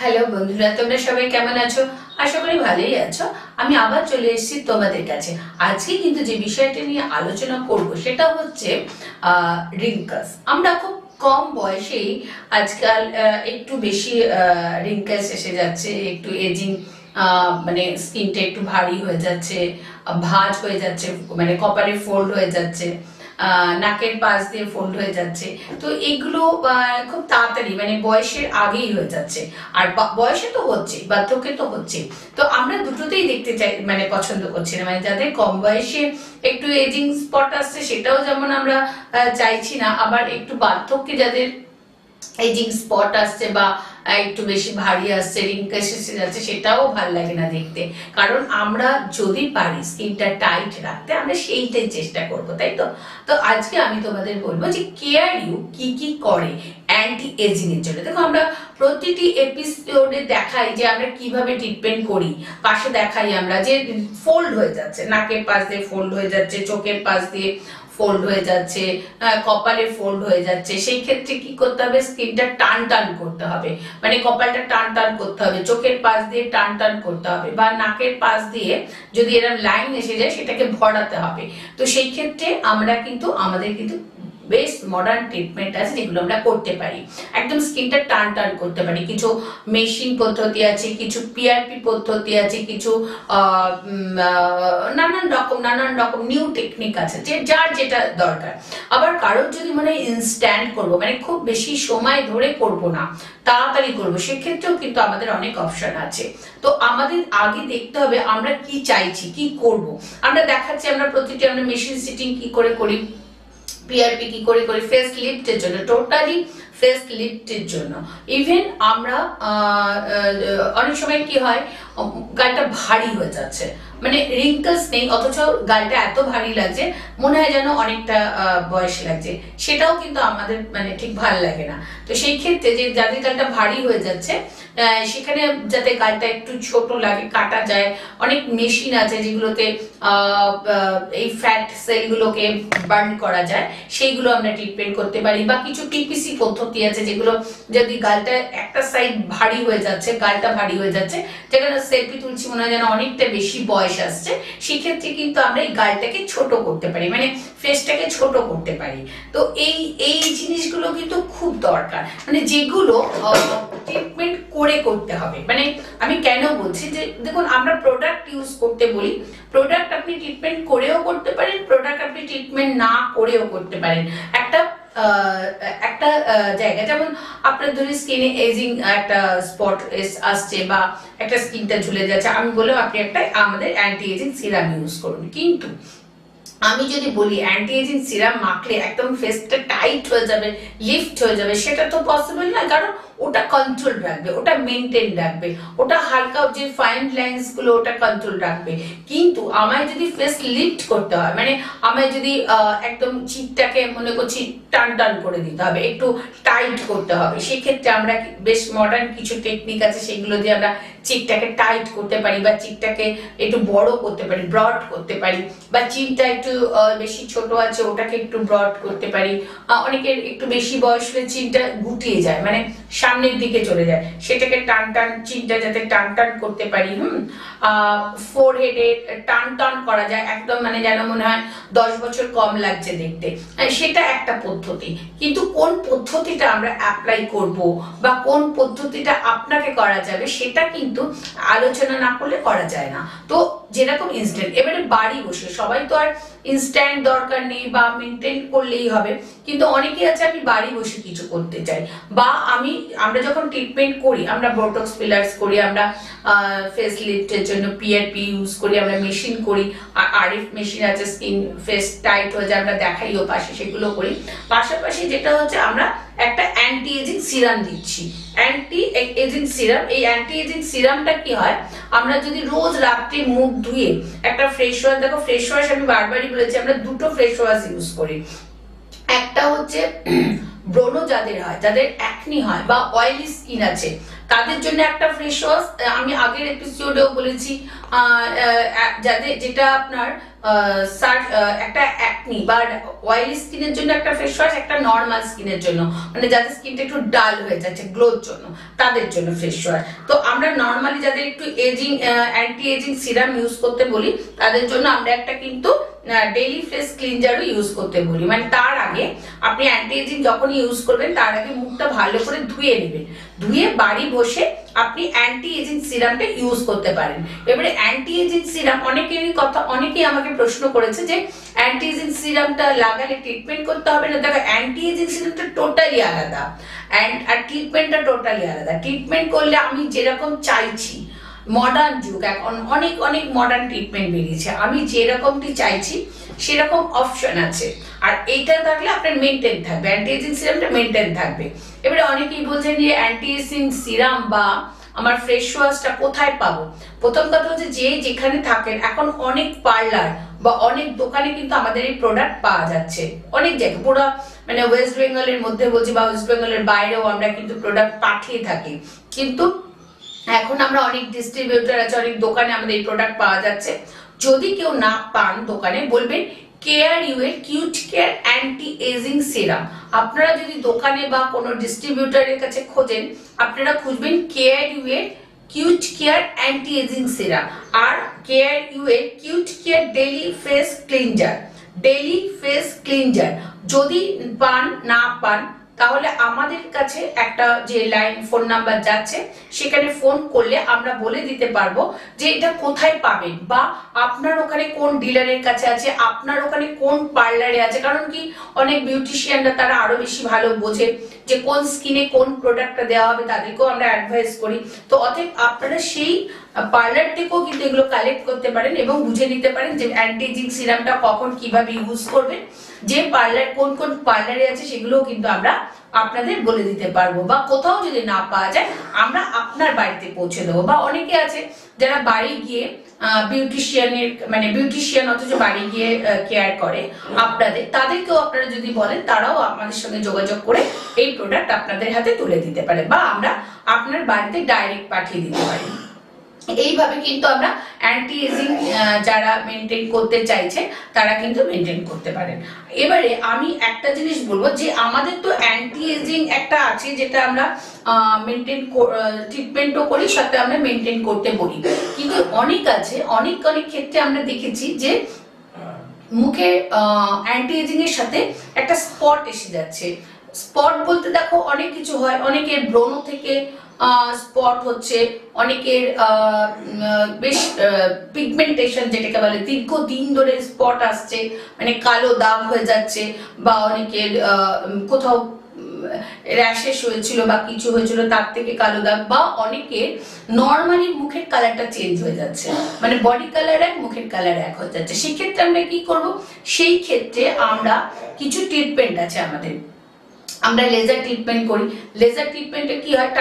Hello বন্ধুরা, তোমরা সবাই কেমন আছো? আশা করি ভালোই আছো। আমি আবার চলে এসেছি তোমাদের কাছে। আজকে কিন্তু যে বিষয়টা নিয়ে আলোচনা করব সেটা হচ্ছে রিঙ্কাস আমরা খুব কম বয়সেই আজকাল একটু বেশি রিঙ্কাস এসে যাচ্ছে, একটু এজিং মানে স্কিনটা একটু ভারী হয়ে যাচ্ছে, ভাজ হয়ে যাচ্ছে মানে কপালে ফোল্ড হয়ে যাচ্ছে। নাকের পাশ দিয়ে ফোল্ড হয়ে যাচ্ছে। তো এগুলো খুব তাড়াতাড়ি মানে বয়সের আগেই হয়ে যাচ্ছে। আর বয়সে তো হচ্ছে, বার্ধক্যে তো হচ্ছে। তো আমরা দুটোতেই দেখতে চাই মানে পছন্দ করছি না। মানে যাদের কম বয়সে একটু এজিং স্পট আসছে, সেটাও যেমন আমরা চাইছি না, আবার একটু বার্ধক্যে যাদের এজিং স্পট আসছে বা একটু বেশি ভারী আসছে রিঙ্কেস এসে যাচ্ছে সেটাও ভালো লাগে না দেখতে। কারণ আমরা যদি পারি স্কিনটা টাইট রাখতে, আমরা সেইটাই চেষ্টা করব, তাই তো? তো আজকে আমি তোমাদের বলব যে কেয়ার ইউ কি কি করে অ্যান্টি এজিং এর জন্য। দেখো, আমরা প্রতিটি এপিসোডে দেখাই যে আমরা কীভাবে ট্রিটমেন্ট করি। পাশে দেখাই আমরা যে ফোল্ড হয়ে যাচ্ছে, নাকের পাশ দিয়ে ফোল্ড হয়ে যাচ্ছে, চোখের পাশ দিয়ে ফোল্ড হয়ে যাচ্ছে কপালে ফোল্ড হয়ে যাচ্ছে, সেই ক্ষেত্রে কি করতে হবে? স্কিনটা টান টান করতে হবে। মানে কপালটা টান টান করতে হবে, চোখের পাশ দিয়ে টান টান করতে হবে বা নাকের পাশ দিয়ে যদি এরকম লাইন এসে যায়, সেটাকে ভরাতে হবে। তো সেই ক্ষেত্রে আমরা কিন্তু, আমাদের কিন্তু বেশ মডার্ন ট্রিটমেন্ট আছে যেগুলো আমরা করতে পারি। একদম স্কিনটা টান টান করতে পারি। কিছু মেশিন পদ্ধতি আছে, কিছু পিআরপি পদ্ধতি আছে, কিছু নানান রকম নানান রকম নিউ টেকনিক আছে, যে যার যেটা দরকার। আবার কারোর যদি মনে ইনস্ট্যান্ট করব মানে খুব বেশি সময় ধরে করব না, তাড়াতাড়ি করব, সেক্ষেত্রেও কিন্তু আমাদের অনেক অপশন আছে। তো আমাদের আগে দেখতে হবে আমরা কি চাইছি, কি করব। আমরা দেখাচ্ছি আমরা প্রতিটি আমরা মেশিন সিটিং কি করে করি। পিআরপি কি করে করি ফেস লিফটের জন্য টোটালি ফেস লিফটের জন্য। ইভেন আমরা অনেক সময় কি হয় গালটা ভারী হয়ে যাচ্ছে। মানে রিঙ্কলস নেই, অথচ গালটা এত ভারী লাগছে, মনে হয় যেন অনেকটা বয়স লাগছে। সেটাও কিন্তু আমাদের মানে ঠিক ভালো লাগে না। তো সেই ক্ষেত্রে যে যাদের গালটা ভারী হয়ে যাচ্ছে সেখানে যাতে গালটা একটু ছোট লাগে, কাটা যায়, অনেক মেশিন আছে যেগুলোতে এই ফ্যাট সেলগুলোকে বার্ন করা যায়, সেইগুলো আমরা ট্রিটমেন্ট করতে পারি, বা কিছু টিপিসি পদ্ধতি আছে যেগুলো যদি গালটা একটা সাইড ভারী হয়ে যাচ্ছে, গালটা ভারী হয়ে যাচ্ছে, যেখানে সেলফি তুলছি মনে হয় যেন অনেকটা বেশি বয়স আসছে, সেক্ষেত্রে কিন্তু আমরা এই গালটাকে ছোট করতে পারি মানে ফেসটাকে ছোট করতে পারি। তো এই এই জিনিসগুলো কিন্তু খুব দরকার। মানে যেগুলো ট্রিটমেন্ট করে করতে হবে। মানে আমি কেন বলছি যে, দেখুন, আমরা প্রোডাক্ট ইউজ করতে বলি প্রোডাক্ট আপনি ট্রিটমেন্ট করেও করতে পারেন প্রোডাক্ট আপনি ট্রিটমেন্ট না করেও করতে পারেন। একটা একটা জায়গা। যেমন আপনার ধরে স্কিনে এজিং একটা স্পট আসছে বা একটা স্কিনটা ঝুলে যাচ্ছে, আমি বললাম, আপনি একটা আমাদের অ্যান্টি এজিং সিরাম ইউজ করুন। কিন্তু আমি যদি বলি অ্যান্টি এজিং সিরাম মাখলে একদম ফেসটা টাইট হয়ে যাবে লিফট হয়ে যাবে, সেটা তো পসিবল না কারণ ওটা কন্ট্রোল রাখবে, ওটা মেনটেন রাখবে, ওটা হালকা যে ফাইন লাইন্সগুলো ওটা কন্ট্রোল রাখবে। কিন্তু আমায় যদি ফেস লিফট করতে হয় মানে আমায় যদি একদম চিকটাকে মনে করছি টান টান করে দিতে হবে, একটু টাইট করতে হবে, সেক্ষেত্রে আমরা বেশ মডার্ন কিছু টেকনিক আছে, সেগুলো দিয়ে আমরা চিকটাকে টাইট করতে পারি বা চিকটাকে একটু বড় করতে পারি ব্রড করতে পারি, বা চিনটা একটু বেশি ছোট আছে, ওটাকে একটু ব্রড করতে পারি। অনেকের একটু বেশি বয়স হলে চিনটা গুটিয়ে যায় মানে সামনের দিকে চলে যায়। সেটাকে টান টান চিনটা যাতে টান টান করতে পারি, হুম? ফোর হেডে টান টান করা যায়, একদম মানে যেন মনে হয় দশ বছর কম লাগছে দেখতে। সেটা একটা পদ্ধতি। কিন্তু কোন পদ্ধতিটা আমরা অ্যাপ্লাই করব বা কোন পদ্ধতিটা আপনাকে করা যাবে, সেটা কিন্তু আলোচনা না করলে করা যায় না। তো যেরকম ইনস্ট্যান্ট এবারে বাড়ি বসে। সবাই তো আর ইনস্ট্যান্ট দরকার নেই বা মেনটেন করলেই হবে। কিন্তু অনেকে আছে, আমি বাড়ি বসে কিছু করতে চাই। বা আমি, আমরা যখন ট্রিটমেন্ট করি, আমরা বোটক্স ফিলার্স করি, আমরা ফেস লিফটের জন্য পিআরপি ইউজ করি, আমরা মেশিন করি। আরএফ মেশিন আছে স্কিন ফেস টাইট হয়ে যায়, আমরা দেখাইও পাশে সেগুলো করি। পাশাপাশি যেটা হচ্ছে, আমরা একটা অ্যান্টি এজিং সিরাম দিচ্ছি। অ্যান্টি এজিং সিরাম এই অ্যান্টি এজিং সিরামটা কি হয়? আমরা যদি রোজ রাত্রে মুখ ধুয়ে একটা ফ্রেশ ওয়াশ দেখো ফ্রেশ ওয়াশ আমি বারবারই বলেছি, আমরা দুটো ফ্রেশ ওয়াশ ইউজ করি। একটা হচ্ছে ব্রণ যাদের হয়, যাদের অ্যাকনি হয় বা অয়েলি স্কিন আছে, তাদের জন্য একটা ফ্রেশ ওয়াশ আমি আগের এপিসোডেও বলেছি যাদের, যেটা আপনার একটা অ্যাকনি বা অয়েলি স্কিনের জন্য একটা ফেস ওয়াশ একটা নর্মাল স্কিনের জন্য। মানে যাদের স্কিনটা একটু ডাল হয়ে যাচ্ছে গ্লোর জন্য, তাদের জন্য ফেস ওয়াশ তো আমরা নর্মালি যাদের একটু ageing anti ageing serum use করতে বলি, তাদের জন্য আমরা একটা কিন্তু ডেইলি ফেস ক্লিনজারও ইউজ করতে বলি। মানে তার আগে আপনি অ্যান্টি এজিং যখন ইউজ করবেন, তার আগে মুখটা ভালো করে ধুয়ে নেবেন। ধুয়ে বাড়ি বসে আপনি অ্যান্টি এজিং সিরামটা ইউজ করতে পারেন। এবারে অ্যান্টি এজিং সিরাম অনেকেরই কথা, অনেকেই আমাকে প্রশ্ন করেছে যে অ্যান্টি এজিং সিরামটা লাগালে ট্রিটমেন্ট করতে হবে না? দেখো অ্যান্টি এজিং সিরামটা টোটালি আলাদা। অ্যান্ড আর ট্রিটমেন্টটা টোটালি আলাদা। ট্রিটমেন্ট করলে আমি যেরকম চাইছি মডার্ন যুগ এখন অনেক অনেক মডার্ন ট্রিটমেন্ট বেরিয়েছে। আমি যেরকমটি চাইছি, সেরকম অপশন আছে। আর এইটা থাকলে আপনার মেনটেন থাকবে অ্যান্টি এজিং সিরামটা মেনটেন থাকবে। এবারে অনেকেই বলছেন যে অ্যান্টি এজিং সিরাম বা আমার ফ্রেশ ওয়াশটা কোথায় পাবো? প্রথম কথা হচ্ছে যে যেখানে থাকেন, এখন অনেক পার্লার বা অনেক দোকানে কিন্তু আমাদের এই প্রোডাক্ট পাওয়া যাচ্ছে। অনেক জায়গায়, পুরো মানে ওয়েস্ট বেঙ্গলের মধ্যে বলছি বা ওয়েস্ট বেঙ্গলের বাইরেও আমরা কিন্তু প্রোডাক্ট পাঠিয়ে থাকি। কিন্তু এখন আমরা অনেক ডিস্ট্রিবিউটার আছে, অনেক দোকানে আমাদের এই প্রোডাক্ট পাওয়া যাচ্ছে। যদি কেউ না পান দোকানে, বলবেন কেয়ার ইউ এর Cute Care anti ageing serum আপনারা যদি দোকানে বা কোনো ডিস্ট্রিবিউটারের কাছে খোঁজেন, আপনারা খুঁজবেন কেয়ার ইউ এর Cute Care anti ageing serum আর কেয়ার ইউ এর Cute Care daily face cleanser daily face cleanser যদি পান, না পান তাহলে আমাদের কাছে একটা যে লাইন ফোন নাম্বার যাচ্ছে, সেখানে ফোন করলে আমরা বলে দিতে পারব যে এটা কোথায় পাবেন বা আপনার ওখানে কোন ডিলারের কাছে আছে, আপনার ওখানে কোন পার্লারে আছে। কারণ কি, অনেক বিউটিশিয়ানরা তারা আরও বেশি ভালো বোঝে। যে কোন স্কিনে কোন প্রোডাক্টটা দেওয়া হবে তাদেরকেও আমরা অ্যাডভাইস করি। তো অতএব আপনারা সেই পার্লার থেকেও কিন্তু এগুলো কালেক্ট করতে পারেন এবং বুঝে নিতে পারেন যে অ্যান্টিজিং সিরামটা কখন কীভাবে ইউজ করবেন, যে পার্লার কোন কোন পার্লারে আছে সেগুলোও কিন্তু আমরা আপনাদের বলে দিতে পারব বা কোথাও যদি না পাওয়া যায়, আমরা আপনার বাড়িতে পৌঁছে দেবো। বা অনেকে আছে যারা বাড়ি গিয়ে বিউটিশিয়ানের মানে বিউটিশিয়ান অথচ বাড়ি গিয়ে কেয়ার করে আপনাদের। তাদেরকেও আপনারা যদি বলেন, তারাও আমাদের সঙ্গে যোগাযোগ করে এই প্রোডাক্ট আপনাদের হাতে তুলে দিতে পারে বা আমরা আপনার বাড়িতে ডাইরেক্ট পাঠিয়ে দিতে পারি। এইভাবে কিন্তু আমরা অ্যান্টি এজিং যারা মেনটেন করতে চাইছে, তারা কিন্তু মেনটেন করতে পারেন। এবারে আমি একটা জিনিস বলব যে আমাদের তো অ্যান্টি এজিং একটা আছে যেটা আমরা মেনটেন ট্রিটমেন্টও করি, সাথে আমরা মেনটেন করতে বলি। কিন্তু অনেক আছে, অনেক অনেক ক্ষেত্রে আমরা দেখেছি যে মুখে অ্যান্টি এজিং এর সাথে একটা স্পট এসে যাচ্ছে। স্পট বলতে দেখো অনেক কিছু হয়, অনেকের ব্রণ থেকে স্পট হচ্ছে অনেকের বেশ পিগমেন্টেশন যেটাকে বলে, দীর্ঘদিন ধরে স্পট আসছে মানে কালো দাগ হয়ে যাচ্ছে, বা অনেকের কোথাও র্যাশেস হয়েছিল বা কিছু হয়েছিল তার থেকে কালো দাগ, বা অনেকের নর্মালি মুখের কালারটা চেঞ্জ হয়ে যাচ্ছে। মানে বডি কালার এক, মুখের কালার এক হয়ে যাচ্ছে। সেক্ষেত্রে আমরা কি করব? সেই ক্ষেত্রে আমরা কিছু ট্রিটমেন্ট আছে আমাদের। আমরা লেজার ট্রিটমেন্ট করি। লেজার ট্রিটমেন্টে কি হয়?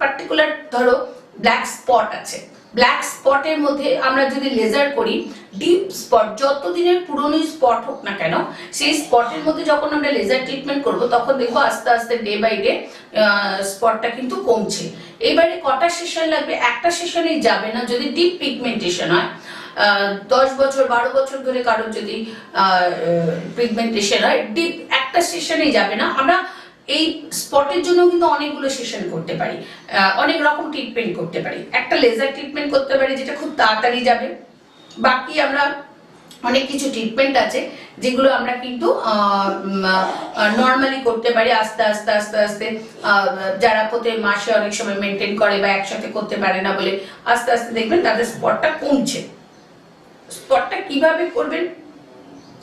পার্টিকুলার ধরো ব্ল্যাক স্পট আছে। ব্ল্যাক স্পটের মধ্যে আমরা যদি লেজার করি ডিপ স্পট যত দিনের পুরনো স্পট হোক না কেন, সেই স্পটের মধ্যে যখন আমরা লেজার ট্রিটমেন্ট করব, তখন দেখব আস্তে আস্তে ডে বাই ডে স্পটটা কিন্তু কমছে। এবারে কটা সেশন লাগবে? একটা সেশনেই যাবে না। যদি ডিপ পিগমেন্টেশন হয় দশ বছর, বারো বছর ধরে কারোর যদি পিগমেন্টেশন হয় ডিপ একটা সেশনেই যাবে না। আমরা এই স্পটের জন্য কিন্তু অনেকগুলো সেশন করতে পারি। অনেক রকম ট্রিটমেন্ট করতে পারি। একটা লেজার ট্রিটমেন্ট করতে পারি যেটা খুব তাড়াতাড়ি যাবে। বাকি আমরা অনেক কিছু ট্রিটমেন্ট আছে যেগুলো আমরা কিন্তু নর্মালি করতে পারি। আস্তে আস্তে আস্তে আস্তে যারা প্রতি মাসে অনেক সময় মেনটেন করে বা একসাথে করতে পারে না বলে আস্তে আস্তে দেখবেন তাদের স্পটটা কমছে। স্পটটা কীভাবে করবেন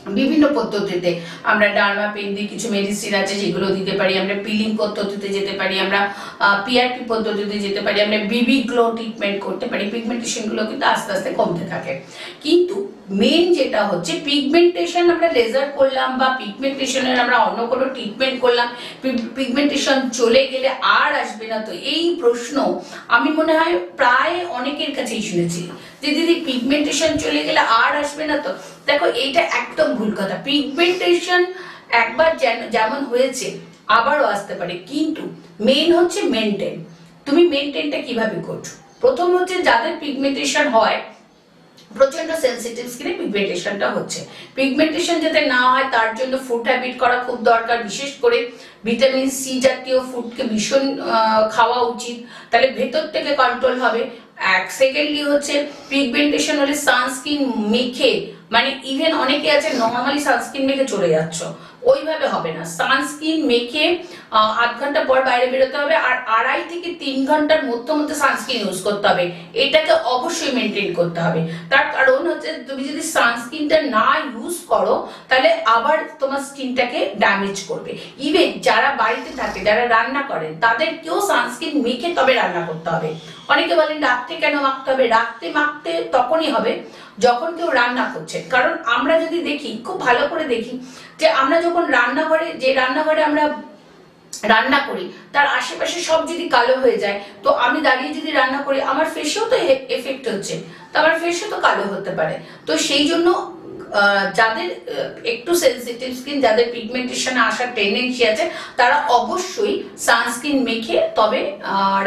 বিভিন্ন পদ্ধতিতে। আমরা ডার্মা পেন দিয়ে কিছু মেডিসিন আছে যেগুলো দিতে পারি। আমরা পিলিং পদ্ধতিতে যেতে পারি। আমরা পিআরপি পদ্ধতিতে যেতে পারি। আমরা বিবি গ্লো ট্রিটমেন্ট করতে পারি। পিগমেন্টেশনগুলো কিন্তু আস্তে আস্তে কমতে থাকে। কিন্তু মেন যেটা হচ্ছে পিগমেন্টেশন আমরা লেজার করলাম বা পিগমেন্টেশনের আমরা অন্য কোনো ট্রিটমেন্ট করলাম পিগমেন্টেশন চলে গেলে আর আসবে না। তো এই প্রশ্ন আমি মনে হয় প্রায় অনেকের কাছেই শুনেছি। যে দিদি পিগমেন্টেশন চলে গেলে আর আসবে না তো? দেখো, এইটা একদম ভুল কথা। পিগমেন্টেশন একবার যেমন হয়েছে, আবারও আসতে পারে। কিন্তু মেন হচ্ছে মেনটেন তুমি মেনটেনটা কীভাবে করছ? প্রথম হচ্ছে যাদের পিগমেন্টেশন হয় প্রচণ্ড সেন্সিটিভ স্কিনে পিগমেন্টেশনটা হচ্ছে। পিগমেন্টেশন যাতে না হয়, তার জন্য ফুড হ্যাবিট করা খুব দরকার। বিশেষ করে ভিটামিন সি জাতীয় ফুডকে ভীষণ খাওয়া উচিত। তাহলে ভেতর থেকে কন্ট্রোল হবে। এক সেকেন্ডলি হচ্ছে পিগমেন্টেশন হলে সানস্ক্রিন মেখে মানে ইভেন অনেকে আছে নর্মালি সানস্ক্রিন মেখে চলে যাচ্ছ, ওইভাবে হবে না। সানস্ক্রিন মেখে আধ ঘণ্টা পর বাইরে বেরোতে হবে আর আড়াই থেকে তিন ঘণ্টার মধ্যে মধ্যে সানস্ক্রিন ইউজ করতে হবে। এটাকে অবশ্যই মেনটেন করতে হবে। তার কারণ হচ্ছে তুমি যদি সানস্ক্রিনটা না ইউজ করো, তাহলে আবার তোমার স্কিনটাকে ড্যামেজ করবে। ইভেন যারা বাড়িতে থাকে, যারা রান্না করেন, তাদেরকেও সানস্ক্রিন মেখে তবে রান্না করতে হবে। অনেকে বলেন, রাত্রে কেন মাখতে হবে? রাত্রে মাখতে তখনই হবে যখন কেউ রান্না করছে। কারণ আমরা যদি দেখি, খুব ভালো করে দেখি যে আমরা যখন রান্নাঘরে, যে রান্নাঘরে আমরা রান্না করি, তার আশেপাশে সব যদি কালো হয়ে যায়, তো আমি দাঁড়িয়ে যদি রান্না করি, আমার ফেসেও তো এফেক্ট হচ্ছে, তো আমার ফেসও তো কালো হতে পারে। তো সেই জন্য যাদের একটু সেন্সিটিভ স্কিন যাদের পিগমেন্টেশন আসার টেন্ডেন্সি আছে, তারা অবশ্যই সানস্ক্রিন মেখে তবে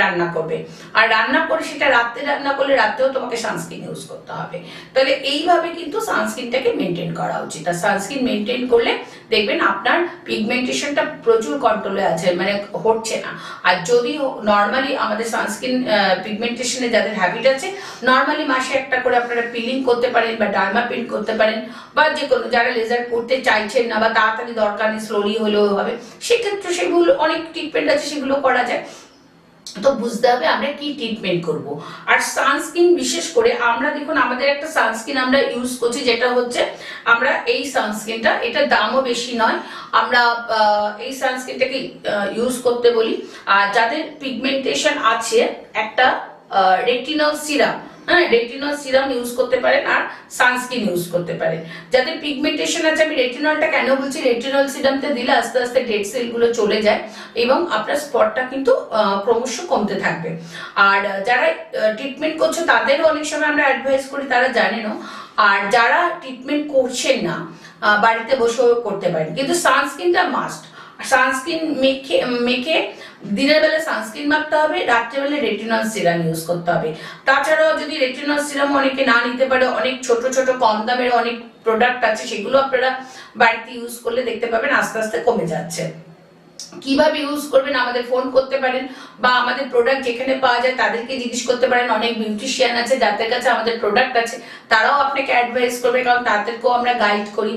রান্না করবে। আর রান্না করে সেটা রাত্রে রান্না করলে রাত্রেও তোমাকে সানস্ক্রিন ইউজ করতে হবে। তাহলে এইভাবে কিন্তু সানস্ক্রিনটাকে মেনটেন করা উচিত। আর সানস্ক্রিন মেনটেন করলে দেখবেন আপনার পিগমেন্টেশনটা প্রচুর কন্ট্রোলে আছে মানে হচ্ছে না। আর যদি নর্মালি আমাদের সানস্ক্রিন পিগমেন্টেশনে যাদের হ্যাবিট আছে নর্মালি মাসে একটা করে আপনারা পিলিং করতে পারেন বা ডার্মা প্রিন্ট করতে পারেন, বা যে কোনো যারা লেজার করতে চাইছেন না বা তাড়াতাড়ি দরকার নেই স্লোলি হলেও হবে, সেক্ষেত্রে সেগুলো অনেক ট্রিটমেন্ট আছে, সেগুলো করা যায়। তো বুঝতে হবে আমরা কি ট্রিটমেন্ট করব। আর সানস্ক্রিন বিশেষ করে আমরা দেখুন, আমাদের একটা সানস্ক্রিন আমরা ইউজ করছি, যেটা হচ্ছে আমরা এই সানস্ক্রিনটা এটা দামও বেশি নয়। আমরা এই সানস্ক্রিনটাকে ইউজ করতে বলি। আর যাদের পিগমেন্টেশন আছে, একটা রেটিনল সিরাম হ্যাঁ রেটিনল সিরাম ইউজ করতে পারেন আর সানস্ক্রিন ইউজ করতে পারেন। যাদের পিগমেন্টেশন আছে, আমি রেটিনলটা কেন বলছি? রেটিনল সিরামতে দিলে আস্তে আস্তে ডেড সেলগুলো চলে যায় এবং আপনার স্পটটা কিন্তু ক্রমশ কমতে থাকবে। আর যারা ট্রিটমেন্ট করছে, তাদেরও অনেক সময় আমরা অ্যাডভাইস করি, তারা জানেনও আর যারা ট্রিটমেন্ট করছেন না বাড়িতে বসেও করতে পারেন। কিন্তু সানস্ক্রিনটা মাস্ট সানস্ক্রিন মেখে মেখে দিনের বেলা সানস্ক্রিন মাখতে হবে রাত্রেবেলা রেটিনল সিরাম ইউজ করতে হবে। তাছাড়াও যদি রেটিনল সিরাম অনেকে না নিতে পারে, অনেক ছোট ছোট, কম দামের অনেক প্রোডাক্ট আছে, সেগুলো আপনারা বাড়িতে ইউজ করলে দেখতে পাবেন, আস্তে আস্তে কমে যাচ্ছে। কীভাবে ইউজ করবেন, আমাদের ফোন করতে পারেন বা আমাদের প্রোডাক্ট যেখানে পাওয়া যায় তাদেরকে জিজ্ঞেস করতে পারেন। অনেক বিউটিশিয়ান আছে, যাদের কাছে আমাদের প্রোডাক্ট আছে, তারাও আপনাকে অ্যাডভাইস করবে কারণ তাদেরকেও আমরা গাইড করি।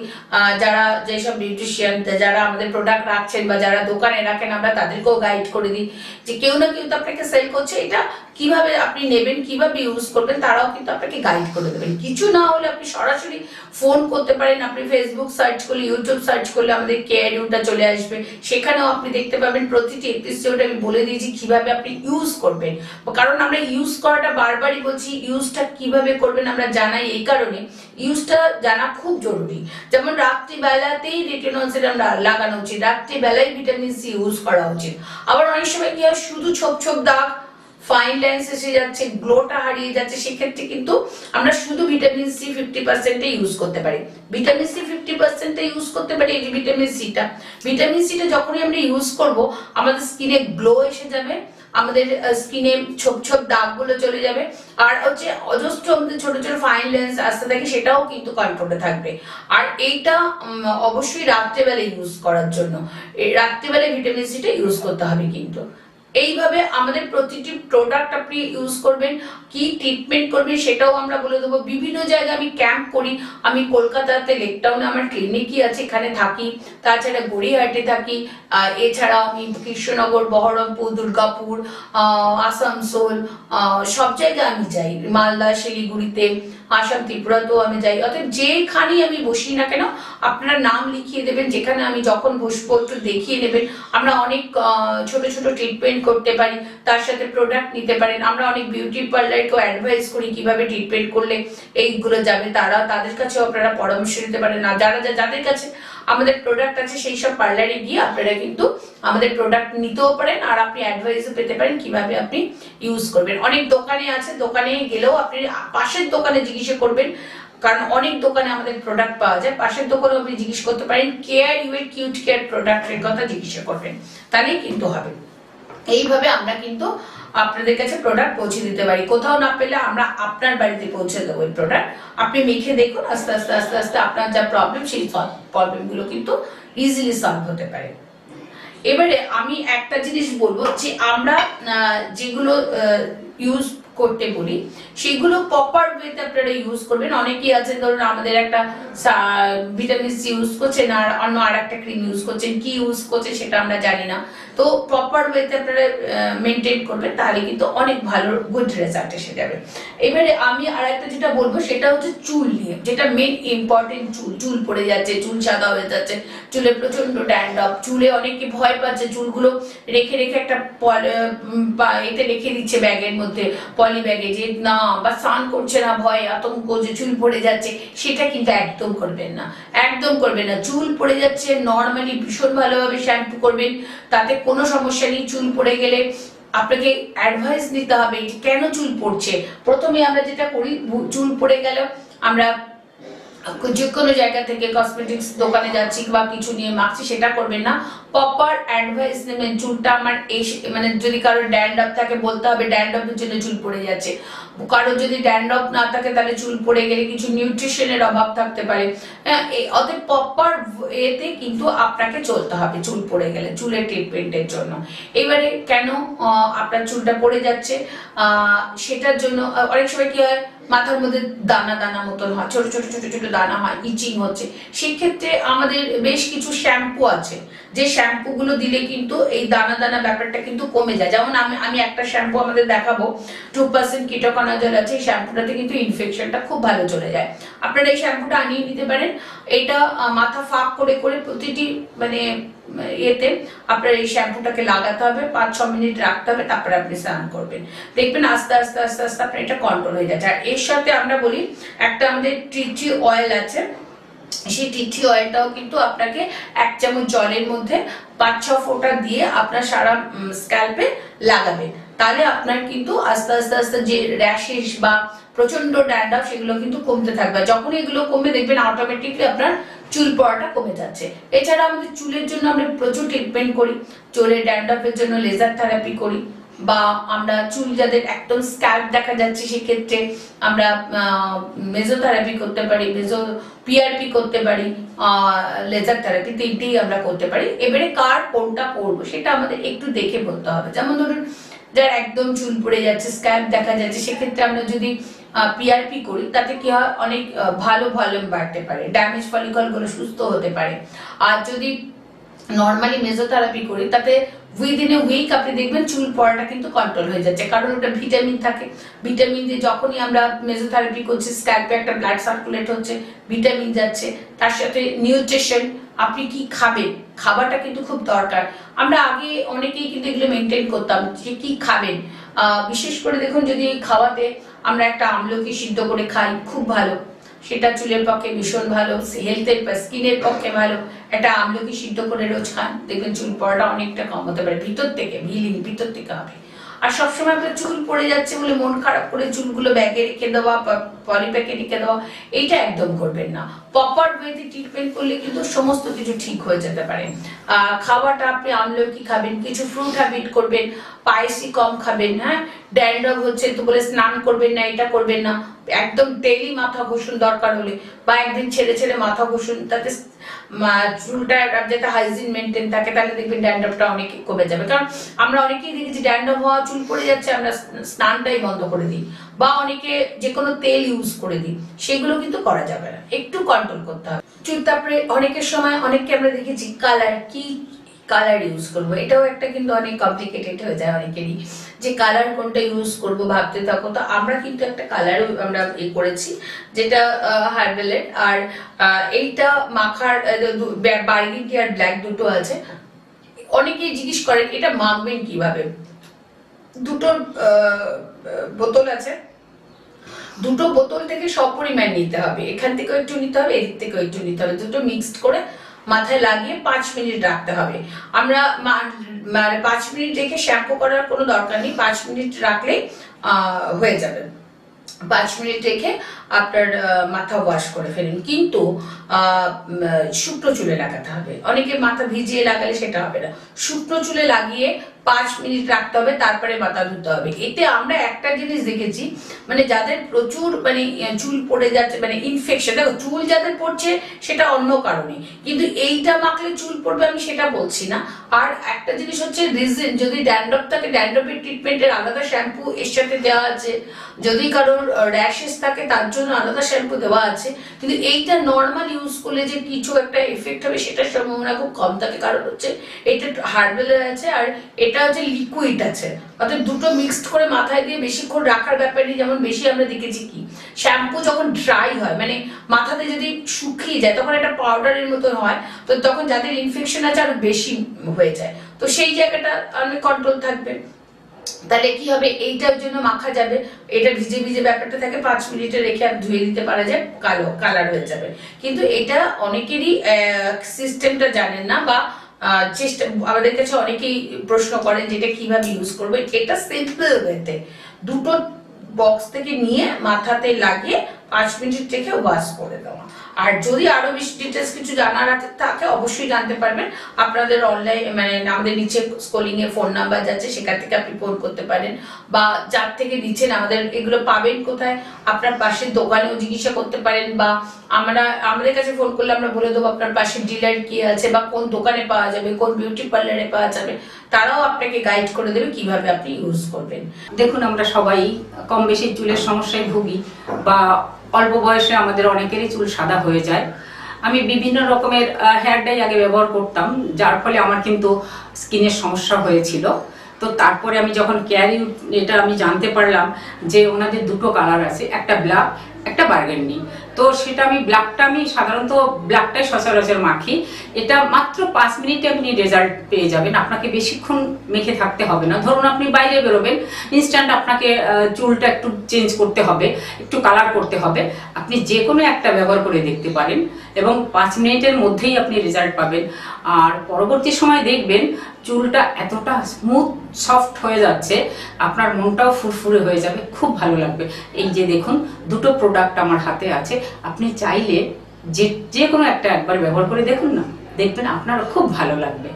যারা যেসব বিউটিশিয়ান যারা আমাদের প্রোডাক্ট রাখছেন বা যারা দোকানে রাখেন, আমরা তাদেরকেও গাইড করে দিই যে কেউ না কেউ তো আপনাকে সেল করছে। এটা কীভাবে আপনি নেবেন, কীভাবে ইউজ করবেন, তারাও কিন্তু আপনাকে গাইড করে দেবেন। কিছু না হলে আপনি সরাসরি ফোন করতে পারেন, আপনি ফেসবুক সার্চ করলে ইউটিউব সার্চ করলে আমাদের কেয়ার ইউটা চলে আসবে। সেখানেও আপনি দেখতে পাবেন, প্রতিটি এপিসোড আমি বলে দিয়েছি কীভাবে আপনি ইউজ করবেন। কারণ আমরা ইউজ করাটা বারবারই বলছি ইউজটা কীভাবে করবেন আমরা জানাই এই কারণে। ইউজটা জানা খুব জরুরি। যেমন রাত্রিবেলাতেই রেটিনল সিরাম লাগানো উচিত, রাত্রিবেলায় ভিটামিন সি ইউজ করা উচিত। আবার অনেক সময় কি হয়, শুধু ছোপ ছোপ দাগ ফাইন লাইন্স এসে যাচ্ছে গ্লোটা হারিয়ে যাচ্ছে, সেক্ষেত্রে কিন্তু আমরা শুধু ভিটামিন সি ফিফটি পার্সেন্টে ইউজ করতে পারি। ভিটামিন সি ফিফটি পার্সেন্টে ইউজ করতে পারি এই ভিটামিন সিটা ভিটামিন সিটা যখনই আমরা ইউজ করব, আমাদের স্কিনে গ্লো এসে যাবে, আমাদের স্কিনে ছোপ ছোপ দাগগুলো চলে যাবে। আর হচ্ছে অজস্র আমাদের ছোট ছোট ফাইন লেন্স আসতে থাকে, সেটাও কিন্তু কন্ট্রোলে থাকবে। আর এইটা অবশ্যই রাত্রেবেলা ইউজ করার জন্য। রাত্রেবেলায় ভিটামিন সিটা ইউজ করতে হবে কিন্তু। এইভাবে আমাদের প্রতিটি প্রোডাক্ট আপনি ইউজ করবেন, কি ট্রিটমেন্ট করবেন সেটাও আমরা বলে দেবো। বিভিন্ন জায়গায় আমি ক্যাম্প করি। আমি কলকাতাতে লেকটাউনে আমার ক্লিনিকই আছে, এখানে থাকি। তাছাড়া গড়িয়াহাটে থাকি। আর এছাড়াও আমি কৃষ্ণনগর, বহরমপুর, দুর্গাপুর আসানসোল সব জায়গায় আমি যাই। মালদা, শিলিগুড়িতে, আসাম, ত্রিপুরাতেও আমি যাই। অর্থাৎ যেখানেই আমি বসি না কেন, আপনারা নাম লিখিয়ে দেবেন। যেখানে আমি যখন বসবো, একটু দেখিয়ে নেবেন। আমরা অনেক ছোট ছোট ট্রিটমেন্ট করতে পারি, তার সাথে প্রোডাক্ট নিতে পারেন আমরা অনেক বিউটি পার্লারকেও অ্যাডভাইস করি কীভাবে ট্রিটমেন্ট করলে এইগুলো যাবে। তারা তাদের কাছেও আপনারা পরামর্শ নিতে পারেন। আর যারা যাদের কাছে আমাদের প্রোডাক্ট আছে, সেই সব পার্লারে গিয়ে আপনারা কিন্তু আমাদের প্রোডাক্ট নিতেও পারেন। আর আপনি অ্যাডভাইসও পেতে পারেন কীভাবে আপনি ইউজ করবেন। অনেক দোকানে আছে, দোকানে গেলেও আপনি পাশের দোকানে জিজ্ঞাসা করবেন। কারণ অনেক দোকানে আমাদের প্রোডাক্ট পাওয়া যায়। পাশের দোকানে আপনি জিজ্ঞেস করতে পারেন কেয়ার ইউর কিউট কেয়ার প্রোডাক্টের কথা জিজ্ঞাসা করবেন। তাহলেই কিন্তু হবে। এইভাবে আমরা কিন্তু আপনাদের কাছে প্রোডাক্ট পৌঁছে দিতে পারি। কোথাও না পেলে আমরা আপনার বাড়িতে পৌঁছে দেবো এই প্রোডাক্ট আপনি মেখে দেখুন, আস্তে আস্তে আস্তে আস্তে আপনার যা প্রবলেম সেই প্রবলেমগুলো কিন্তু ইজিলি সলভ হতে পারে। এবারে আমি একটা জিনিস বলব যে আমরা যেগুলো ইউজ করতে বলি, সেগুলো প্রপার ওয়েতে আপনারা ইউজ করবেন। অনেকেই আছে, ধরুন আমাদের একটা ভিটামিন সি ইউজ করছেন আর অন্য আর একটা ক্রিম ইউজ করছেন। কি ইউজ করছে সেটা আমরা জানি না। তো প্রপার ওয়েতে আপনারা মেনটেন করবেন, তাহলে কিন্তু অনেক ভালো গুড রেজাল্ট এসে যাবে। এবারে আমি আর একটা যেটা বলব, সেটা হচ্ছে চুল নিয়ে। যেটা মেন ইম্পর্টেন্ট চুল। চুল পড়ে যাচ্ছে, চুল সাদা হয়ে যাচ্ছে, চুলে প্রচণ্ড ড্যান্ড্রফ চুলে অনেকে ভয় পাচ্ছে চুলগুলো রেখে রেখে একটা এতে রেখে দিচ্ছে ব্যাগের মধ্যে, পলি ব্যাগে যে না, বা স্নান করছে না ভয়, আতঙ্ক যে চুল পড়ে যাচ্ছে, সেটা কিন্তু একদম করবেন না। একদম করবেন না। চুল পড়ে যাচ্ছে নর্মালি ভীষণ ভালোভাবে শ্যাম্পু করবেন, তাতে কোনো সমস্যা নেই। চুল পড়ে গেলে আপনাকে অ্যাডভাইস নিতে হবে কেন চুল পড়ছে? প্রথমে আমরা যেটা করি চুল পড়ে গেল, আমরা যে কোনো জায়গা থেকে কসমেটিক্স দোকানে যাচ্ছি বা কিছু নিয়ে মাখছি, সেটা করবেন না। প্রপার অ্যাডভাইস নেবেন চুলটা আমার এই মানে যদি কারোর ড্যান্ড্রফ থাকে, বলতে হবে ড্যান্ড্রফের জন্য চুল পড়ে যাচ্ছে। কারোর যদি ড্যান্ড্রফ না থাকে, তাহলে চুল পড়ে গেলে কিছু নিউট্রিশনের অভাব থাকতে পারে। হ্যাঁ অতএব প্রপার এতে কিন্তু আপনাকে চলতে হবে চুল পড়ে গেলে, চুলের ট্রিটমেন্টের জন্য। এবারে কেন আপনার চুলটা পড়ে যাচ্ছে? সেটার জন্য অনেক সময় কি হয় মাথার মধ্যে দানা দানা মতন হয়, ছোট ছোট ছোট ছোট দানা হয়, ইচিং হচ্ছে। সেক্ষেত্রে আমাদের বেশ কিছু শ্যাম্পু আছে। যে শ্যাম্পু গুলো দিলে কিন্তু এই দানা দানা ব্যাপারটা কিন্তু কমে যায়। যেমন আমি আমি একটা শ্যাম্পু আমাদের দেখাবো টু পার্সেন্ট কিটোকনাজল আছে, এই শ্যাম্পুটাতে কিন্তু ইনফেকশনটা খুব ভালো চলে যায়। আপনারা এই শ্যাম্পুটা আনিয়ে নিতে পারেন। এটা মাথা ফাঁক করে করে প্রতিটি মানে ইয়েতে আপনার এই শ্যাম্পুটাকে লাগাতে হবে, পাঁচ, ছ মিনিট রাখতে হবে, তারপরে আপনি স্নান করবেন। দেখবেন আস্তে আস্তে আস্তে আস্তে আপনার এটা কন্ট্রোল হয়ে যাচ্ছে। আর এর সাথে আমরা বলি, একটা আমাদের টিটি অয়েল আছে সেই টিটি অয়েলটাও কিন্তু আপনাকে এক চামচ জলের মধ্যে পাঁচ, ছ ফোঁটা দিয়ে আপনার সারা স্ক্যাল্পে লাগাবেন তাহলে আপনার কিন্তু আস্তে আস্তে আস্তে যে র্যাশেস বা প্রচণ্ড ড্যান্ডাফ সেগুলো কিন্তু কমতে থাকবে। যখন এগুলো কমে দেখবেন অটোমেটিকলি আপনার চুল পড়াটা কমে যাচ্ছে। এছাড়া আমাদের চুলের জন্য আমরা প্রচুর ট্রিটমেন্ট করি। চুলের ড্যান্ডাফের জন্য লেজার থেরাপি করি। বা আমরা চুল যাদের একদম স্ক্যাল্প দেখা যাচ্ছে, সেক্ষেত্রে আমরা মেজোথেরাপি করতে পারি মেজো পিআরপি করতে পারি লেজার থেরাপি তিনটেই আমরা করতে পারি। এবারে কার কোনটা করব সেটা আমাদের একটু দেখে বলতে হবে। যেমন ধরুন, যার একদম চুল পড়ে যাচ্ছে স্ক্যাল্প দেখা যাচ্ছে, সেক্ষেত্রে আমরা যদি পিআরপি করি, তাতে কি হয়, অনেক ভালো ভলিউম বাড়তে পারে। ড্যামেজ ফলিকলগুলো সুস্থ হতে পারে। আর যদি নর্মালি মেজোথেরাপি করি, তাতে উইদিন এ উইক আপনি দেখবেন চুল পড়াটা কিন্তু কন্ট্রোল হয়ে যাচ্ছে, কারণ ওটা ভিটামিন থাকে। ভিটামিন দিয়ে যখনই আমরা মেজোথেরাপি করছি স্ক্যাল্পে একটা ব্লাড সার্কুলেট হচ্ছে ভিটামিন যাচ্ছে, তার সাথে নিউট্রিশন আপনি কি খাবেন? খাবারটা কিন্তু খুব দরকার। আমরা আগে অনেকেই কিন্তু এগুলো মেনটেন করতাম যে কি খাবেন। বিশেষ করে দেখুন যদি খাওয়াতে আমরা একটা আমলকি সিদ্ধ করে খাই, খুব ভালো। সেটা চুলের পক্ষে ভীষণ ভালো হেলথের স্কিনের পক্ষে ভালো। একটা আমলকি সিদ্ধ করে রোজ খান। দেখবেন চুল পড়াটা অনেকটা কম হতে পারে। ভিতর থেকে ভিলিং ভিতর থেকে হবে। আর সবসময় আপনার চুল পড়ে যাচ্ছে বলে মন খারাপ করে চুলগুলো ব্যাগে রেখে দেওয়া পলি প্যাকে রেখে দেওয়া, এইটা একদম করবেন না। প্রপার ওয়েতে ট্রিটমেন্ট করলে কিন্তু সমস্ত কিছু ঠিক হয়ে যেতে পারে। খাওয়াটা আপনি আমলকি খাবেন, কিছু ফ্রুট হ্যাবিট করবেন কম খাবেন হ্যাঁ? হচ্ছে, তো বলে স্নান করবেন না, এটা করবেন না। একদম ডেইলি মাথা ঘষুন দরকার হলে, বা একদিন ছেড়ে ছেড়ে মাথা ঘষুন, তাতে চুলটা যাতে হাইজিন মেনটেন থাকে, তাহলে দেখবেন ড্যান্ড্রফটা অনেক কমে যাবে। কারণ আমরা অনেকেই দেখেছি ড্যান্ড্রফ হওয়া চুল পড়ে যাচ্ছে, আমরা স্নানটাই বন্ধ করে দিই। বা অনেকে যে কোনো তেল করে দিই, সেগুলো কিন্তু করা যাবে না। একটু কন্ট্রোল করতে হবে। তারপরে অনেকের সময়, অনেককে আমরা দেখেছি কালার কি কালার ইউজ করব? এটাও একটা কিন্তু অনেক কমপ্লিকেটেড হয়ে যায় অনেকেরই, যে কালার কোনটা ইউজ করব ভাবতে থাকো তো আমরা কিন্তু একটা কালারও আমরা এ করেছি, যেটা হার্বেলের আর এইটা মাখার বার্গিনটি আর ব্ল্যাক দুটো আছে। অনেকেই জিজ্ঞেস করেন এটা মাখবেন কীভাবে? দুটো বোতল আছে দুটো বোতল থেকে সব পরিমাণ নিতে হবে। এখান থেকেও একটু নিতে হবে, এদিক থেকেও একটু নিতে হবে। দুটো মিক্সড করে মাথায় লাগিয়ে পাঁচ মিনিট রাখতে হবে। আমরা মানে পাঁচ মিনিট রেখে শ্যাম্পু করার কোনো দরকার নেই। পাঁচ মিনিট রাখলেই হয়ে যাবে। পাঁচ মিনিট রেখে আপনার মাথা ওয়াশ করে ফেলুন। কিন্তু শুকনো চুলে লাগাতে হবে। অনেকে মাথা ভিজিয়ে লাগালে সেটা হবে না। শুকনো চুলে লাগিয়ে পাঁচ মিনিট রাখতে হবে, তারপরে মাথা ধুতে হবে। এতে আমরা একটা জিনিস দেখেছি মানে যাদের প্রচুর মানে চুল পড়ে যাচ্ছে মানে ইনফেকশন দেখো, চুল যাদের পড়ছে, সেটা অন্য কারণে। কিন্তু এইটা মাখলে চুল পড়বে, আমি সেটা বলছি না। আর একটা জিনিস হচ্ছে রিজন যদি ড্যান্ড্রফ থাকে ড্যান্ড্রফের ট্রিটমেন্টের আলাদা শ্যাম্পু এর সাথে দেওয়া আছে। যদি কারোর র্যাশেস থাকে, তার জন্য আলাদা শ্যাম্পু দেওয়া আছে। কিন্তু এইটা নর্মাল ইউজ করলে যে কিছু একটা এফেক্ট হবে সেটার সম্ভাবনা খুব কম থাকে। কারণ হচ্ছে এটা হার্বেলের আছে আর এটা হচ্ছে লিকুইড আছে, অর্থাৎ দুটো মিক্সড করে মাথায় দিয়ে বেশিক্ষণ রাখার ব্যাপারে যেমন বেশি আমরা দেখেছি কি শ্যাম্পু যখন ড্রাই হয় মানে মাথাতে যদি শুকিয়ে যায়, তখন একটা পাউডারের মতন হয়, তো তখন যাদের ইনফেকশন আছে আরও বেশি হয়ে যায়। তো সেই জায়গাটা অনেক কন্ট্রোল থাকবে। তাহলে কি হবে? এইটার জন্য মাখা যাবে। এটা ভিজে ভিজে ব্যাপারটা থাকে, পাঁচ মিনিটে রেখে আর ধুয়ে দিতে পারা যায়, কালো কালার হয়ে যাবে। কিন্তু এটা অনেকেরই সিস্টেমটা জানেন না বা চেষ্টা, আমাদের কাছে অনেকেই প্রশ্ন করেন যে এটা কীভাবে ইউজ করবে। এটা সিম্পল ওয়েতে দুটো বক্স থেকে নিয়ে মাথাতে লাগিয়ে পাঁচ মিনিট রেখে ওয়াশ করে দেওয়া। আর যদি আরও বেশি ডিটেলস কিছু জানার আছে তাকে অবশ্যই জানতে পারবেন। আপনাদের অনলাইন মানে আমাদের নিচে স্কোলিং এ ফোন নাম্বার যাচ্ছে, সেখান থেকে আপনি ফোন করতে পারেন। বা যার থেকে দিচ্ছেন আমাদের এগুলো পাবেন কোথায়, আপনার পাশের দোকানেও জিজ্ঞাসা করতে পারেন বা আমরা, আমাদের কাছে ফোন করলে আমরা বলে দেবো আপনার পাশের ডিলার কি আছে বা কোন দোকানে পাওয়া যাবে, কোন বিউটি পার্লারে পাওয়া যাবে। তারাও আপনাকে গাইড করে দেবে কীভাবে আপনি ইউজ করবেন। দেখুন, আমরা সবাই কম বেশি চুলের সমস্যায় ভুগি বা অল্প বয়সে আমাদের অনেকেরই চুল সাদা হয়ে যায়। আমি বিভিন্ন রকমের হেয়ার ডাই আগে ব্যবহার করতাম, যার ফলে আমার কিন্তু স্কিনের সমস্যা হয়েছিল। তো তারপরে আমি যখন ক্যারি এটা আমি জানতে পারলাম যে ওনাদের দুটো কালার আছে, একটা ব্ল্যাক একটা বার্গেন্ডি তো সেটা আমি ব্ল্যাকটা আমি সাধারণত ব্ল্যাকটাই সচরাচর মাখি। এটা মাত্র পাঁচ মিনিটে আপনি রেজাল্ট পেয়ে যাবেন। আপনাকে বেশিক্ষণ মেখে থাকতে হবে না। ধরুন আপনি বাইরে বেরোবেন ইনস্ট্যান্ট আপনাকে চুলটা একটু চেঞ্জ করতে হবে, একটু কালার করতে হবে। আপনি যে কোনো একটা ব্যবহার করে দেখতে পারেন এবং পাঁচ মিনিটের মধ্যেই আপনি রেজাল্ট পাবেন। আর পরবর্তী সময় দেখবেন, চুলটা এতটা স্মুথ সফট হয়ে যাচ্ছে, আপনার মনটাও ফুরফুরে হয়ে যাবে। খুব ভালো লাগবে। এই যে দেখুন, দুটো প্রোডাক্ট আমার হাতে আছে, আপনি চাইলে যে যে কোনো একটা একবার ব্যবহার করে দেখুন না, দেখবেন আপনার খুব ভালো লাগবে।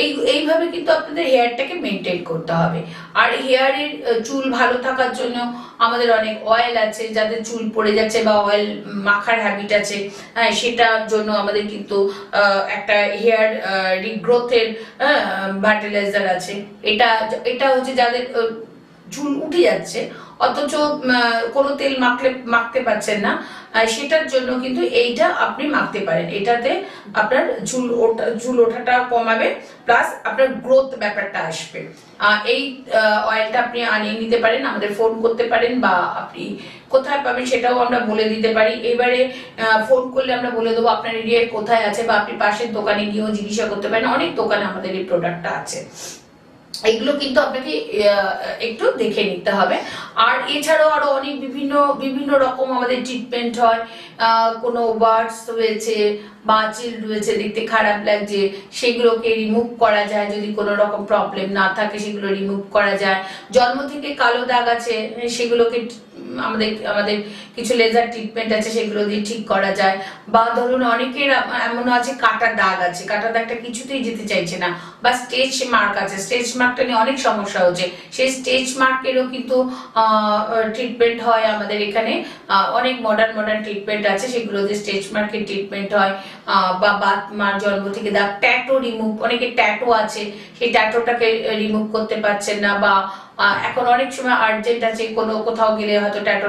এই, এইভাবে কিন্তু আপনাদের হেয়ারটাকে মেনটেন করতে হবে। আর হেয়ারের চুল ভালো থাকার জন্য আমাদের অনেক অয়েল আছে, যাদের চুল পড়ে যাচ্ছে বা অয়েল মাখার হ্যাবিট আছে হ্যাঁ সেটার জন্য আমাদের কিন্তু একটা হেয়ার রিগ্রোথের ফার্টিলাইজার আছে। এটা এটা হচ্ছে যাদের চুল উঠে যাচ্ছে, অথচ কোনো তেল মাখলে, মাখতে পারছেন না সেটার জন্য কিন্তু এইটা আপনি মাখতে পারেন। এটাতে আপনার ঝুল ওঠা, ঝুল ওঠাটা কমাবে, প্লাস আপনার গ্রোথ ব্যাপারটা আসবে। এই অয়েলটা আপনি আনিয়ে নিতে পারেন, আমাদের ফোন করতে পারেন বা আপনি কোথায় পাবেন সেটাও আমরা বলে দিতে পারি। এবারে ফোন করলে আমরা বলে দেবো আপনার এরিয়ায় কোথায় আছে বা আপনি পাশের দোকানে গিয়েও জিজ্ঞাসা করতে পারেন। অনেক দোকানে আমাদের এই প্রোডাক্টটা আছে। এগুলো কিন্তু আপনাকে একটু দেখে নিতে হবে। আর এছাড়াও আরও অনেক বিভিন্ন বিভিন্ন রকম আমাদের ট্রিটমেন্ট হয়। কোনো ওয়ার্ডস রয়েছে, বাচিল রয়েছে, দেখতে খারাপ লাগছে, সেগুলোকে রিমুভ করা যায়। যদি কোনো রকম প্রবলেম না থাকে, সেগুলো রিমুভ করা যায়। জন্ম থেকে কালো দাগ আছে, সেগুলোকে আমাদের আমাদের কিছু লেজার ট্রিটমেন্ট আছে, সেগুলো দিয়ে ঠিক করা যায়। বা ধরুন অনেকের এমন আছে, কাটা দাগ আছে। কাটা দাগটা কিছুতেই যেতে চাইছে না। বা স্টেজ মার্ক আছে। স্টেজ মার্কটা নিয়ে অনেক সমস্যা হচ্ছে। সেই স্টেজ মার্কেরও কিন্তু ট্রিটমেন্ট হয় আমাদের এখানে। অনেক মডার্ন মডার্ন ট্রিটমেন্ট আছে। সেগুলো দিয়ে স্টেজ মার্কের ট্রিটমেন্ট হয়। বা বাত মার জন্ম থেকে দাগ। ট্যাটো রিমুভ অনেকে ট্যাটো আছে। সেই ট্যাটোটাকে রিমুভ করতে পারছেন না বা এখন অনেক সময় আর্জেন্ট আছে, কোনো কোথাও গেলে হয়তো ট্যাটো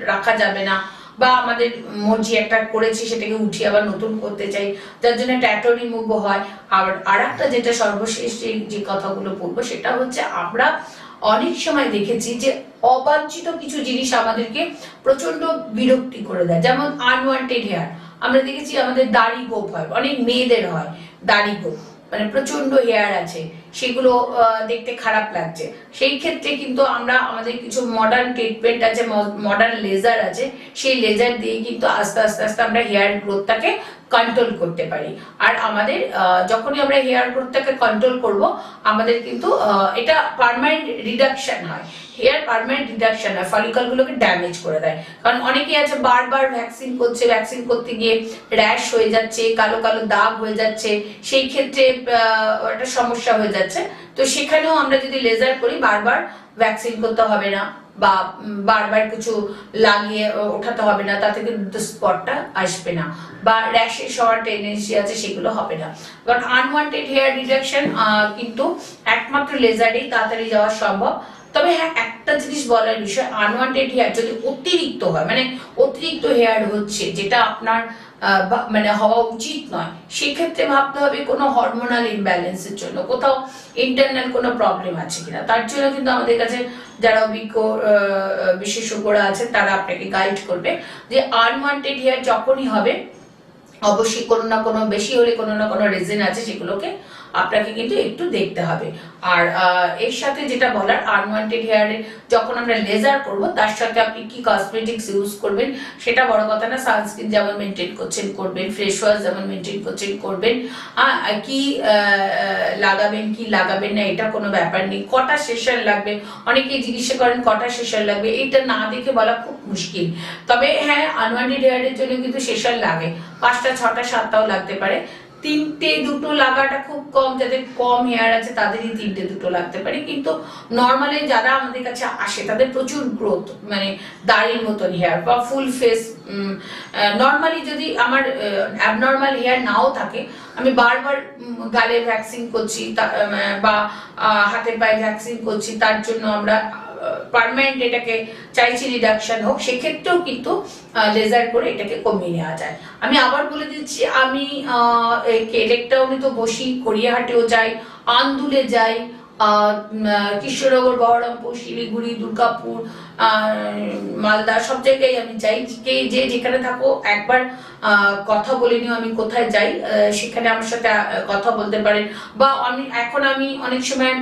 রাখা যাবে না। বা আমাদের মর্জি একটা করেছি, সেটাকে উঠিয়ে আবার নতুন করতে চাই, যার জন্য ট্যাটো রিমুভ হয়। আর আর একটা যেটা সর্বশেষ যে- কথাগুলো বলব, সেটা হচ্ছে আমরা অনেক সময় দেখেছি যে অবাঞ্ছিত কিছু জিনিস আমাদেরকে প্রচণ্ড বিরক্তি করে দেয়। যেমন আনওয়ান্টেড হেয়ার আমরা দেখেছি আমাদের দাড়ি গোপ হয়, অনেক মেয়েদের হয় দাড়ি গোপ। মানে প্রচণ্ড হেয়ার আছে, সেগুলো দেখতে খারাপ লাগছে। সেই ক্ষেত্রে কিন্তু আমরা আমাদের কিছু মডার্ন ট্রিটমেন্ট আছে মডার্ন লেজার আছে, সেই লেজার দিয়ে কিন্তু আস্তে আস্তে আস্তে আমরা হেয়ার গ্রোথটাকে কন্ট্রোল করতে পারি। আর আমাদের যখনই আমরা হেয়ার গ্রোথটাকে কন্ট্রোল করব, আমাদের কিন্তু এটা পারমানেন্ট রিডাকশন হয়। হেয়ার পারমানেন্ট রিডাকশন হয় ফলিকলগুলোকে ড্যামেজ করে দেয়। কারণ অনেকেই আছে, বারবার ভ্যাকসিন করছে ভ্যাকসিন করতে গিয়ে র্যাশ হয়ে যাচ্ছে, কালো কালো দাগ হয়ে যাচ্ছে, সেই ক্ষেত্রে একটা সমস্যা হয়ে যাচ্ছে। তো সেখানেও আমরা যদি লেজার করি, বারবার ভ্যাকসিন করতে হবে না বা বারবার কিছু লাগিয়ে ওঠাতে হবে না, তাতে কিন্তু স্পটটা আসবে না বা র্যাশেস হওয়ার টেন্ডেন্সি আছে, সেগুলো হবে না। কারণ আনওয়ান্টেড হেয়ার রিডাকশন কিন্তু একমাত্র লেজারেই তাড়াতাড়ি যাওয়া সম্ভব। তবে হ্যাঁ একটা জিনিস বলার বিষয় আনওয়ান্টেড হেয়ার যদি অতিরিক্ত হয় মানে অতিরিক্ত হেয়ার হচ্ছে, যেটা আপনার মানে হওয়া উচিত নয়, সেক্ষেত্রে ভাবতে হবে কোনো হরমোনাল ইমব্যালেন্সের জন্য, কোথাও ইন্টারনাল কোনো প্রবলেম আছে কিনা। তার জন্য কিন্তু আমাদের কাছে যারা অভিজ্ঞ বিশেষজ্ঞরা আছেন, তারা আপনাকে গাইড করবে যে আনওয়ান্টেড হেয়ার যখনই হবে, অবশ্যই কোনো না কোনো, বেশি হলে কোনো না কোনো রিজন আছে সেগুলোকে আপনাকে কিন্তু একটু দেখতে হবে। আর এর সাথে যেটা বলার আনওয়ান্টেড হেয়ারে যখন আমরা লেজার করব, তার সাথে আপনি কি কসমেটিক্স ইউজ করবেন, সেটা বড় কথা না সানস্ক্রিন যেমন মেনটেন করছেন, করবেন ফ্রেশ ওয়াশ যেমন মেনটেন করছেন, করবেন। কি লাগাবেন কি লাগাবেন না, এটা কোনো ব্যাপার নেই। কটা সেশন লাগবে? অনেকেই জিজ্ঞাসা করেন, কটা সেশন লাগবে? এটা না দেখে বলা খুব মুশকিল। তবে হ্যাঁ আনওয়ান্টেড হেয়ারের জন্য কিন্তু সেশন লাগে। পাঁচটা, ছটা, সাতটাও লাগতে পারে। তিনটে দুটো লাগাটা খুব কম, যাদের কম হেয়ার আছে তাদেরই তিনটে দুটো লাগতে পারে। কিন্তু নর্মালি যারা আমাদের কাছে আসে, তাদের প্রচুর গ্রোথ মানে দাড়ির মতন হেয়ার বা ফুল ফেস নর্মালি যদি আমার অ্যাবনর্মাল হেয়ার নাও থাকে, আমি বারবার গালে ভ্যাকসিন করছি বা হাতে পায়ে ভ্যাকসিন করছি, তার জন্য আমরা পারমানেন্ট এটাকে চাইছি রিডাকশন হোক, সেক্ষেত্রেও কিন্তু লেজার করে এটাকে কমিয়ে নেওয়া যায়। আমি আবার বলে দিচ্ছি, আমি ইলেকট্রাউনি তো বসি গড়িয়াহাটেও যাই, আন্দুলে যাই কৃষ্ণনগর বহরমপুর শিলিগুড়ি, দুর্গাপুর মালদা, সব জায়গায় আমি যাই। কে যে যেখানে থাকো, একবার কথা বলে নিও আমি কোথায় যাই। সেখানে আমার সাথে কথা বলতে পারেন। বা আমি, এখন আমি অনেক সময়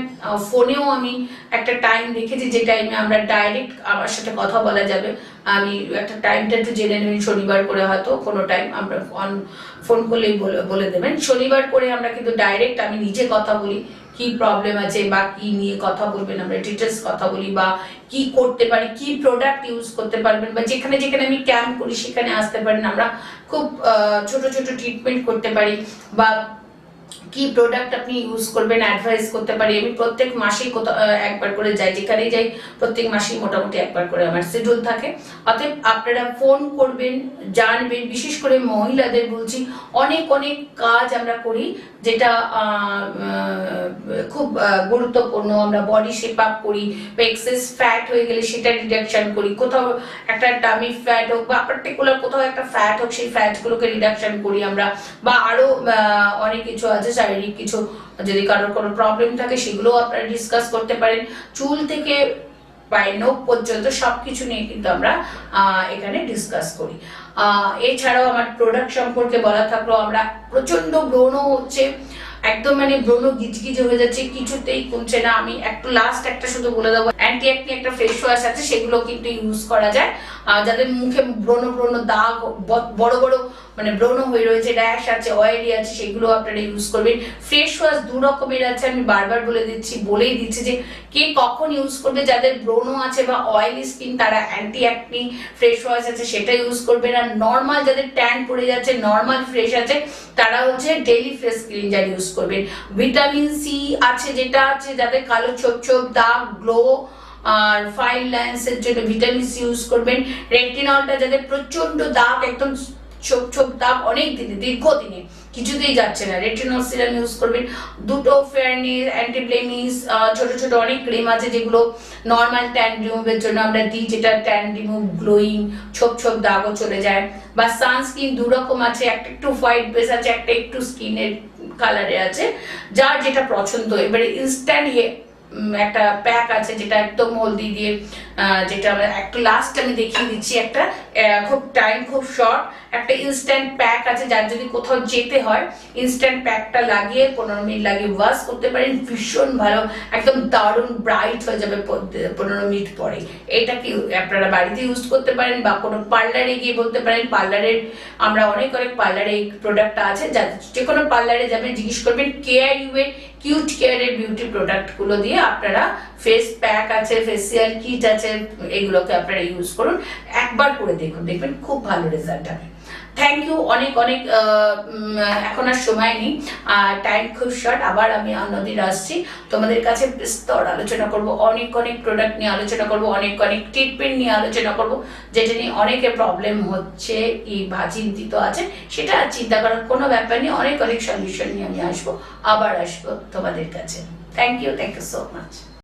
ফোনেও আমি একটা টাইম রেখেছি যে টাইমে আমরা ডাইরেক্ট আমার সাথে কথা বলা যাবে। আমি একটা টাইমটা একটু জেনে নেবেন, শনিবার করে হয়তো কোনো টাইম আমরা ফোন ফোন করলেই বলে দেবেন। শনিবার করে আমরা কিন্তু ডাইরেক্ট আমি নিজে কথা বলি। কি প্রবলেম আছে বা কি নিয়ে কথা বলবেন আমরা ডিটেলস কথা বলি বা কি করতে পারি, কি প্রোডাক্ট ইউজ করতে পারবেন বা যেখানে যেখানে আমি ক্যাম্প করি সেখানে আসতে পারেন। আমরা খুব ছোট ছোট ট্রিটমেন্ট করতে পারি বা কি প্রোডাক্ট আপনি ইউজ করবেন অ্যাডভাইস করতে পারি। আমি প্রত্যেক মাসেই কোথাও একবার করে যাই, যেখানেই যাই, প্রত্যেক মাসেই মোটামুটি একবার করে আমার শিডিউল থাকে। অতএব আপনারা ফোন করবেন, জানবেন, বিশেষ করে মহিলাদের বলছি, অনেক অনেক কাজ আমরা করি যেটা খুব গুরুত্বপূর্ণ। আমরা বডি শেপ আপ করি, বা এক্সেস ফ্যাট হয়ে গেলে সেটা রিডাকশন করি। কোথাও একটা টামি ফ্যাট হোক, বা পার্টিকুলার কোথাও একটা ফ্যাট হোক, সেই ফ্যাটগুলোকে রিডাকশন করি আমরা। বা আরও অনেক কিছু আছে শারীরিক কিছু, যদি কারোর কোনো প্রবলেম থাকে সেগুলোও আপনারা ডিসকাস করতে পারেন। চুল থেকে পায়ের নখ পর্যন্ত সবকিছু নিয়ে কিন্তু আমরা এখানে ডিসকাস করি। এছাড়াও আমার প্রোডাক্ট সম্পর্কে বলা থাকল আমরা প্রচণ্ড ব্রণ হচ্ছে। একদম মানে ব্রণ গিজগিজে হয়ে যাচ্ছে, কিছুতেই কমছে না। আমি একটু লাস্ট একটা শুধু বলে দেবো। অ্যান্টি অ্যাকনি একটা ফেস ওয়াশ আছে, সেগুলো কিন্তু ইউজ করা যায়। যাদের মুখে ব্রণ ব্রণ দাগ বড় বড় মানে ব্রণ হয়ে রয়েছে র্যাশ আছে অয়েলি আছে, সেগুলো আপনারা ইউজ করবেন। ফেস ওয়াশ দু রকমের আছে, আমি বারবার বলে দিচ্ছি, বলেই দিচ্ছি যে কে কখন ইউজ করবে, যাদের ব্রণ আছে বা অয়েলি স্কিন তারা অ্যান্টি অ্যাকনি ফ্রেশ ওয়াশ আছে, সেটা ইউজ করবেন আর নর্মাল যাদের ট্যান পড়ে যাচ্ছে নর্মাল ফ্রেশ আছে, তারা হচ্ছে ডেইলি ফ্রেশ ক্লিনজার ইউজ করবেন। ভিটামিন সি আছে, যেটা আছে, যাদের কালো ছোপ ছোপ, দাগ গ্লো আর ফাইন লাইন্সের জন্য ভিটামিন সি ইউজ করবেন। রেটিনলটা যাদের প্রচণ্ড দাগ, একদম ছোপ ছোপ দাগ অনেক দিনে, দীর্ঘদিনে কিছুতেই যাচ্ছে না। রেটিনল সিরাম ইউজ করবেন। দুটো ফেয়ারনিস অ্যান্টি ব্লেমিস ছোট ছোট অনেক ক্রিম আছে যেগুলো নর্মাল ট্যান রিমুভের জন্য আমরা দিই, যেটা ট্যান রিমুভ গ্লোয়িং ছোপ ছোপ দাগও চলে যায়। বা সানস্ক্রিন দু রকম আছে, একটা একটু হোয়াইট বেস আছে, একটা একটু স্কিনের কালারে আছে, যার যেটা পছন্দ। এবারে ইনস্ট্যান্ট একটা প্যাক আছে যেটা একদম হলদি দিয়ে যেটা একটু লাস্ট আমি দেখিয়ে দিচ্ছি একটা খুব টাইম খুব শর্ট একটা ইনস্ট্যান্ট প্যাক আছে যার যদি কোথাও যেতে হয় ইনস্ট্যান্ট প্যাকটা লাগিয়ে, পনেরো মিনিট লাগিয়ে ওয়াশ করতে পারেন, ভীষণ ভালো, একদম দারুণ ব্রাইট হয়ে যাবে পনেরো মিনিট পরে। এটা কি আপনারা বাড়িতে ইউজ করতে পারেন বা কোনো পার্লারে গিয়ে বলতে পারেন পার্লারের আমরা অনেক অনেক পার্লারে এই প্রোডাক্টটা আছে যা যে কোনো পার্লারে যাবেন, জিজ্ঞেস করবেন কেয়ার ইউ এর কিউট কেয়ারের বিউটি প্রোডাক্টগুলো দিয়ে আপনারা ফেস প্যাক আছে ফেসিয়াল কিট আছে, এগুলোকে আপনারা ইউজ করুন। একবার করে দেখুন, দেখবেন খুব ভালো রেজাল্ট হবে। থ্যাংক ইউ অনেক অনেক এখন আর সময় নেই। আর টাইম খুব শর্ট আবার আমি অন্যদিন আসছি। তোমাদের কাছে বিস্তর আলোচনা করব, অনেক অনেক প্রোডাক্ট নিয়ে আলোচনা করব, অনেক অনেক ট্রিটমেন্ট নিয়ে আলোচনা করব, যেটা নিয়ে অনেকে প্রবলেম হচ্ছে কি বা চিন্তিত আছে। সেটা আর চিন্তা করার কোনো ব্যাপার নেই, অনেক অনেক সলিউশন নিয়ে আমি আসব, আবার আসব তোমাদের কাছে। Thank you thank you so much